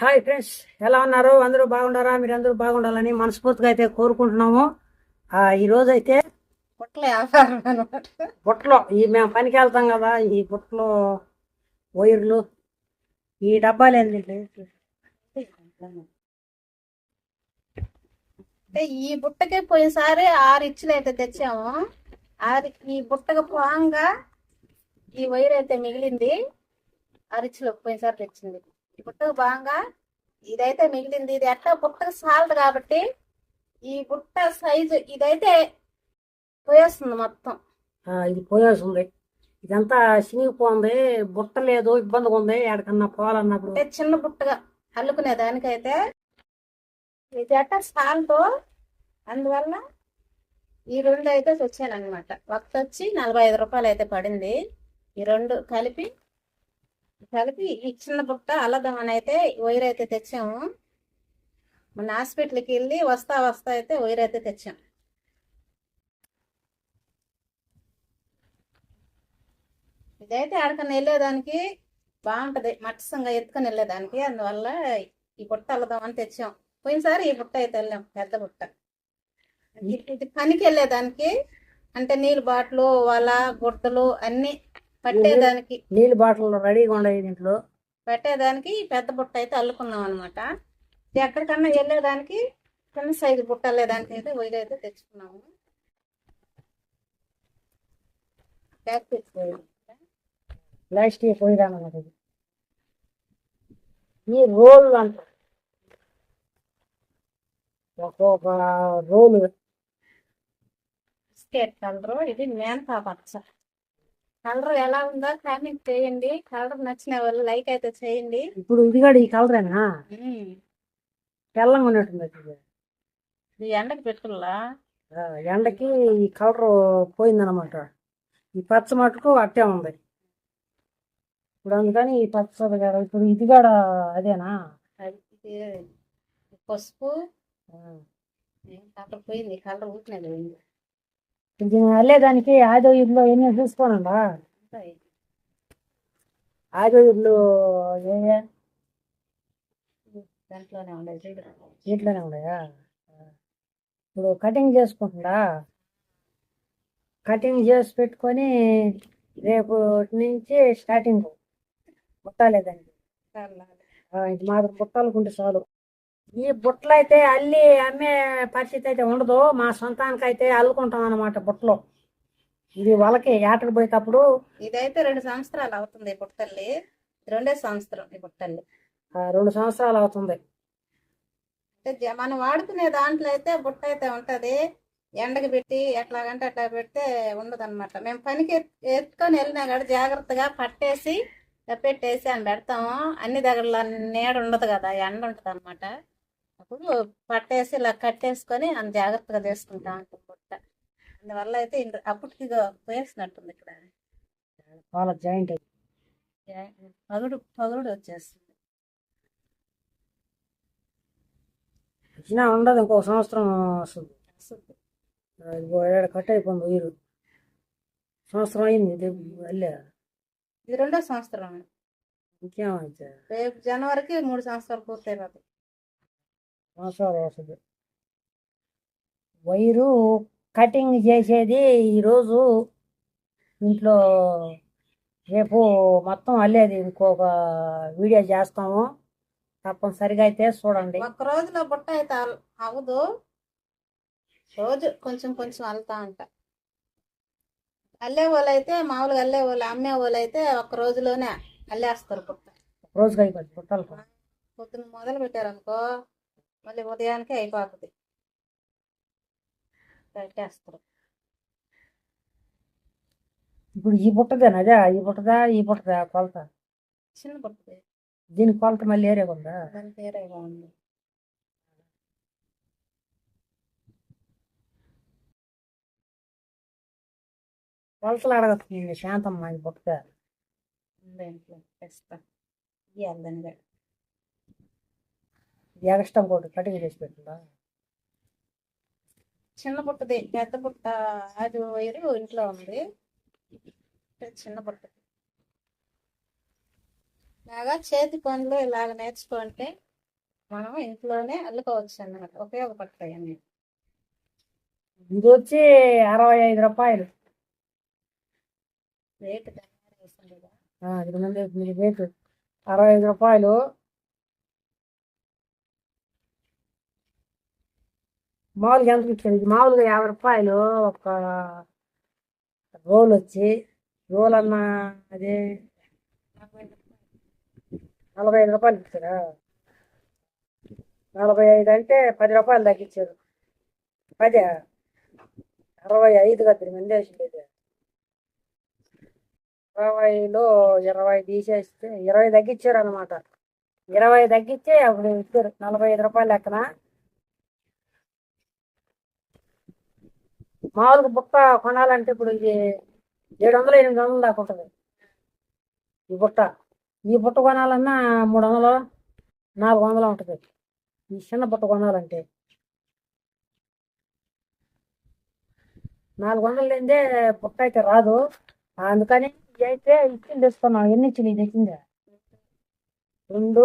Hi friends ఎలా ఉన్నారు? అందరూ బాగుండారా? మీరు అందరూ బాగుండాలని మనస్ఫూర్తిగా అయితే కోరుకుంటున్నాము. ఆ, ఈ రోజు అయితే పుట్ల వ్యాపారం అనమాట బుట్టలో ఈ మేము పనికి వెళ్తాం కదా ఈ బుట్టలో వైర్లు ఈ డబ్బాలు ఏంటంటే అంటే ఈ బుట్టకే పోయినసారి ఆరు ఇచ్చులు అయితే తెచ్చాము. ఆరు ఈ బుట్టకు పోంగా ఈ వైర్ అయితే మిగిలింది. ఆరు ఇచ్చులు పోయినసారి తెచ్చింది. ఈ బుట్టకు బాగా ఇదైతే మిగిలింది. ఇది ఎట్లా బుట్టకు సాలదు కాబట్టి ఈ బుట్ట సైజు ఇదైతే పోయేస్తుంది మొత్తం. ఇది పోయాల్సి ఉంది ఇదంతా చినిగిపోతుంది బుట్ట లేదు ఇబ్బందిగా ఉంది. ఎక్కడికన్నా పోవాలన్నప్పుడు చిన్న బుట్టగా అల్లుకునే దానికైతే ఇది అట్ట సాల్తో అందువల్ల ఈ రెండు అయితే వచ్చాను అనమాట ఒకటి వచ్చి నలభై ఐదు రూపాయలు అయితే పడింది. ఈ రెండు కలిపి కలిపి ఈ చిన్న బుట్ట అల్లదమని అయితే వైర్ అయితే తెచ్చాము. మన హాస్పిటల్కి వెళ్ళి వస్తా వస్తా అయితే వైర్ అయితే తెచ్చాం. ఇదైతే ఆడకని వెళ్ళేదానికి బాగుంటది మట్టసంగా ఎత్తుకొని వెళ్ళేదానికి. అందువల్ల ఈ బుట్ట అల్లదామని తెచ్చాం. పోయినసారి ఈ బుట్ట అయితే వెళ్ళాం పెద్ద బుట్ట. ఇది- ఇది పనికి వెళ్ళేదానికి అంటే నీళ్ళు బాటలు వల గుడ్డలు అన్ని పట్టేదానికి నీళ్ళు బాటిల్ రెడీగా ఉన్నాయి దీంట్లో పెట్టేదానికి పెద్ద బుట్ట అయితే అల్లుకున్నాం అనమాట ఎక్కడికన్నా వెళ్ళేదానికి చిన్న సైజు బుట్ట వెళ్ళేదానికి అయితే వైర్ అయితే తెచ్చుకున్నాము. ప్యాక్ తెచ్చుకోవాలి ప్లాస్టిక్ వైర్ అన్నమాట ఇది. ఈ రోల్ అంటారు ఒక్కొక్క రోలు. బిస్కెట్ కలర్ ఇది మేంతా పచ్చ. కలర్ ఎలా ఉందో కామెంట్ చేయండి. కలర్ నచ్చిన వాళ్ళు లైక్ అయితే చేయండి. ఇప్పుడు ఇది కూడా ఈ కలరేనా. తెల్లంగా ఉన్నట్టుంది ఇది. ఎండకి పెట్టుకుల్లా ఆ, ఎండకి ఈ కలర్ పోయిందనమాట ఈ పచ్చ మటుకు అట్టే ఉంది. ఇప్పుడు అందుకని ఈ పచ్చ కదా ఇప్పుడు ఇది కూడా అదేనా? పసుపు. కలర్ పోయింది? కలర్ ఊరికనే వెళ్ళేదానికి ఆదో ఇల్లు ఎన్ని చూసుకోనండా. ఆదో ఇల్లు దాంట్లోనే ఉండేది ఇట్లనే ఉన్నాయా? ఇప్పుడు కటింగ్ చేసుకుంటుందా కటింగ్ చేసి పెట్టుకొని రేపు నుంచి స్టార్టింగ్. ముట్టాలేదండి ఇది మాత్రం బుట్టాలకుంటే చాలు. ఈ బుట్టలు అయితే అల్లి అమ్మే పరిస్థితి అయితే ఉండదు. మా సొంతానికి అయితే అల్లుకుంటాం అన్నమాట బుట్టలో. ఇది వాళ్ళకి ఏటకు పోయేటప్పుడు ఇదైతే రెండు సంవత్సరాలు అవుతుంది బుట్టల్లి. రెండే సంవత్సరం ఈ బుట్టల్లి. ఆ, రెండు సంవత్సరాలు అవుతుంది. అంటే మనం వాడుకునే దాంట్లో అయితే బుట్ట అయితే ఉంటది. ఎండకి పెట్టి ఎట్లాగంటే అట్లా పెడితే ఉండదు అనమాట మేము పనికి ఎత్- ఎత్తుకొని వెళ్ళినా కూడా జాగ్రత్తగా పట్టేసి పెట్టేసి అని పెడతాము. అన్ని దగ్గర నీడ ఉండదు కదా ఎండ ఉంటుంది అనమాట అప్పుడు పట్టేసి ఇలా కట్టేసుకొని అని జాగ్రత్తగా చేసుకుంటాం ఉంటుంది బుట్ట అందువల్ల అయితే అప్పటికి పోయేసినట్టుంది ఇక్కడ. వాళ్ళ జాయింట్ పగుడు పగుడు వచ్చేస్తుంది. వచ్చినా ఉండదు ఇంకో సంవత్సరం వస్తుంది. ఏడ కట్ అయిపోయింది సంవత్సరం అయింది ఇది వెళ్ళా. ఇది రెండో సంవత్సరం ఇంకేమైతే రేపు జనవరికి మూడు సంవత్సరాలు పూర్తయిపోతాయి. వస్తుంది వైరు కటింగ్ చేసేది ఈరోజు ఇంట్లో రేపు మొత్తం అల్లేది ఇంకొక వీడియో చేస్తాము. తప్పనిసరిగా అయితే చూడండి. ఒక్క రోజులో బుట్ట అయితే అవ్వదు. రోజు కొంచెం కొంచెం అల్లుతా ఉంటా అల్లే వాళ్ళు అయితే మామూలుగా అల్లే వాళ్ళు అమ్మే వాళ్ళు అయితే ఒక్క రోజులోనే అల్లేస్తారు బుట్ట. రోజుకి అయిపోతుంది పుట్టాలి పొద్దున్న మొదలు పెట్టారనుకో మళ్ళీ ఉదయానికే అయిపోతుంది. కట్టేస్తారు ఇప్పుడు ఈ బుట్టదేనా? అదే ఈ బుట్టదా ఈ బుట్టదా కొలత? చిన్న బుట్టది. దీని కొలత మళ్ళీ ఏరేగా ఉందా? దాని పేరే బాగుంది. కొలతలు అడగతుంది శాంతమ్మ ఈ బుట్టదా దేంట్లో తెస్తా. ఇవ్వాలి దాని ఎగస్టం కోటి కటింగ్ చేసి పెట్టిందా? చిన్న బుట్టది పెద్ద బుట్ట అది వైరు ఇంట్లో ఉంది. చిన్న బుట్ట బాగా చేతి పనులు ఇలాగ నేర్చుకుంటే మనం ఇంట్లోనే అల్లుకోవచ్చు అన్నమాట. ఉపయోగపడతాయి అన్ని. ఇది వచ్చి అరవై ఐదు రూపాయలు. Rate rate. అరవై ఐదు రూపాయలు. మామూలుగా ఎంత ఇచ్చారు మామూలుగా యాభై రూపాయలు ఒక రోల్ వచ్చి రోల్ అన్న అదే నలభై ఐదు రూపాయలు ఇచ్చారా? నలభై ఐదు అంటే పది రూపాయలు తగ్గించారు. పదే అరవై ఐదు కదా మంది వేసింది ఇరవైలో ఇరవై తీసేస్తే ఇరవై తగ్గించారు అనమాట ఇరవై తగ్గిస్తే అప్పుడు ఇచ్చారు. నలభై ఐదు రూపాయలు లెక్కన. మామూలుగా బుట్ట కొనాలంటే ఇప్పుడు ఇది ఏడు వందలు ఎనిమిది వందలు దాకా ఉంటుంది. ఈ బుట్ట. ఈ బుట్ట కొనాలన్నా మూడు వందలు నాలుగు వందలు ఉంటుంది. ఈ చిన్న బుట్ట కొనాలంటే. నాలుగు వందలు లేదే బుట్ట అయితే రాదు. అందుకని అయితే ఇచ్చింది తెస్తున్నాం ఎన్ని ఇచ్చింది రెండు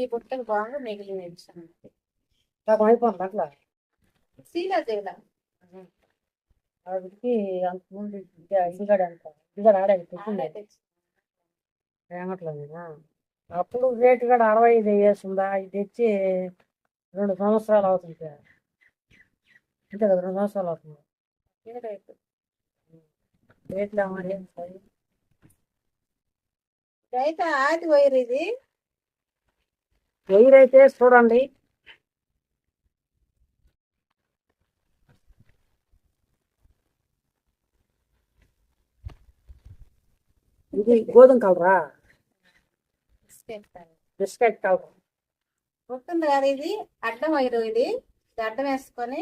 ఈ బుట్టలు బాగా మిగిలిన అయిపోయింది అట్లా ఇంటికాడ ఇంటికాడ తెచ్చింది. ఏమట్లేదా అప్పుడు రేటు కూడా అరవై ఐదు వేస్తుందా ఇది తెచ్చి రెండు సంవత్సరాలు అవుతుంది అంతే కదా రెండు సంవత్సరాలు అవుతుంది. రేటు? రేట్లు. అయితే ఆది వైర్ ఇది. వైర్ అయితే చూడండి. ఇది గోధుమ కలరా. Biscuit colour. పుట్టింది కదా ఇది? అడ్డం వైరు ఇది? అడ్డం వేసుకొని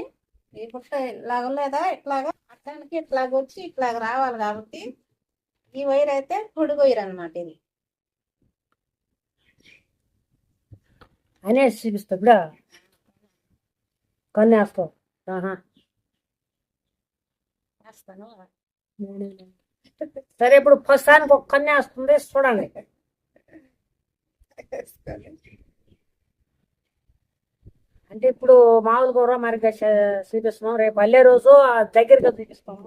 ఈ పుట్ట ఇలాగ లేదా ఇట్లాగా అడ్డానికి ఇట్లాగ వచ్చి ఇట్లాగ రావాలి కాబట్టి ఈ వైర్ అయితే పొడుగు వైర్ అనమాట ఇది. అనేసి చూపిస్తా ఇప్పుడు? కన్ను వేస్తావు. వేస్తాను. సరే ఇప్పుడు ప్రస్తుతానికి ఒక కన్ను వేస్తుంది చూడండి. అంటే ఇప్పుడు మామూలు కూర మరి చూపిస్తున్నాం రేపు అల్లే రోజు దగ్గరగా చూపిస్తాము.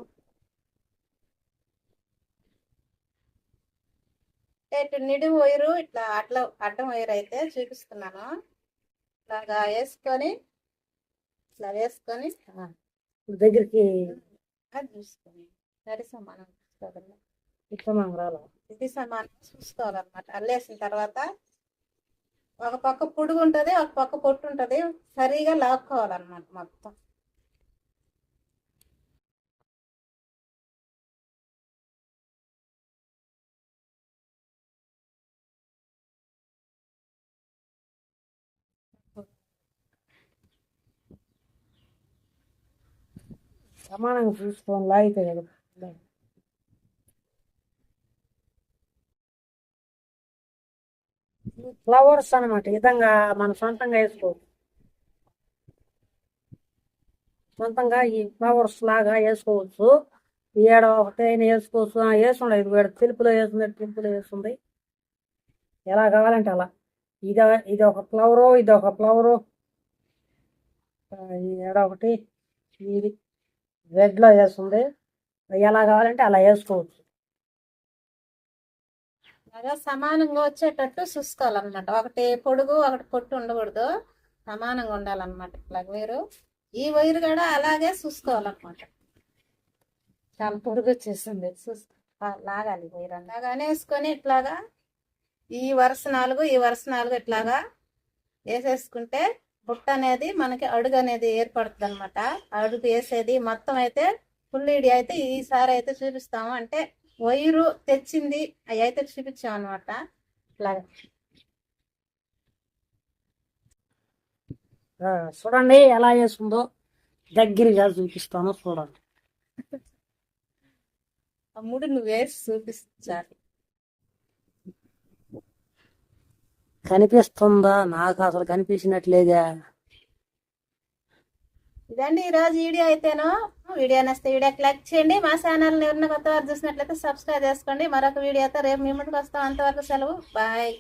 ఇటు నిడుము వైరు ఇట్లా అట్లా అడ్డం వైర్ అయితే చూపిస్తున్నాను. ఇట్లాగా వేసుకొని ఇట్లా వేసుకొని ఇప్పుడు దగ్గరికి అది చూసుకొని సరి సమానం చూసుకోవాలి ఇస్తున్నాం రాలా? ఇది సమానం. చూసుకోవాలన్నమాట. అల్లేసిన తర్వాత ఒక పక్క పొడుగు ఉంటుంది ఒక పక్క పొట్టు ఉంటుంది సరిగా లాక్కోవాలన్నమాట మొత్తం. సమానంగా చూసుకొని లాగితే కదా. ఫ్లవర్స్ అన్నమాట ఈ విధంగా మనం సొంతంగా వేసుకోవచ్చు సొంతంగా ఈ ఫ్లవర్స్ లాగా వేసుకోవచ్చు. ఏడ ఒకటైనా వేసుకోవచ్చు. ఆ, ఇది వీడ తెలుపులో వేస్తుంది తెలుపులో వేస్తుంది ఎలా కావాలంటే అలా. ఇది ఇది ఒక ఫ్లవరు ఇది ఒక ఫ్లవరు. ఏడ ఒకటి ఇది. రెడ్లో వేస్తుంది ఎలా కావాలంటే అలా వేసుకోవచ్చు. అలాగా సమానంగా వచ్చేటట్టు చూసుకోవాలన్నమాట. ఒకటి పొడుగు ఒకటి పొట్టు ఉండకూడదు. సమానంగా ఉండాలన్నమాట. ఇట్లా వైరు ఈ వైరు కూడా అలాగే చూసుకోవాలన్నమాట. చాలా పొడుగు వచ్చేసింది. చూసుకో లాగాలి వైర్ అలాగానే వేసుకొని ఇట్లాగా ఈ వరుస నాలుగు ఈ వరుస నాలుగు ఇట్లాగా వేసేసుకుంటే బుట్ట అనేది మనకి అడుగు అనేది ఏర్పడుతుంది అనమాట అడుగు వేసేది మొత్తం అయితే ఫుల్ ఇడి అయితే ఈసారి అయితే చూపిస్తాము. అంటే వైరు తెచ్చింది. అవి అయితే చూపించాం అనమాట చూడండి ఎలా వేస్తుందో దగ్గరగా చూపిస్తాను చూడండి. అమ్ముడు నువ్వు వేసి కనిపిస్తుందా? నాకు అసలు కనిపించినట్లేదా. ఇదండి ఈ రోజు వీడియో అయితేను. వీడియో నచ్చితే వీడియోకి లైక్ చేయండి. మా ఛానల్ ఎవరిన కొత్త వారు చూసినట్లయితే సబ్స్క్రైబ్ చేసుకోండి. మరొక వీడియోతో రేపు మీ ముందుకు వస్తాం. అంతవరకు సెలవు. బాయ్.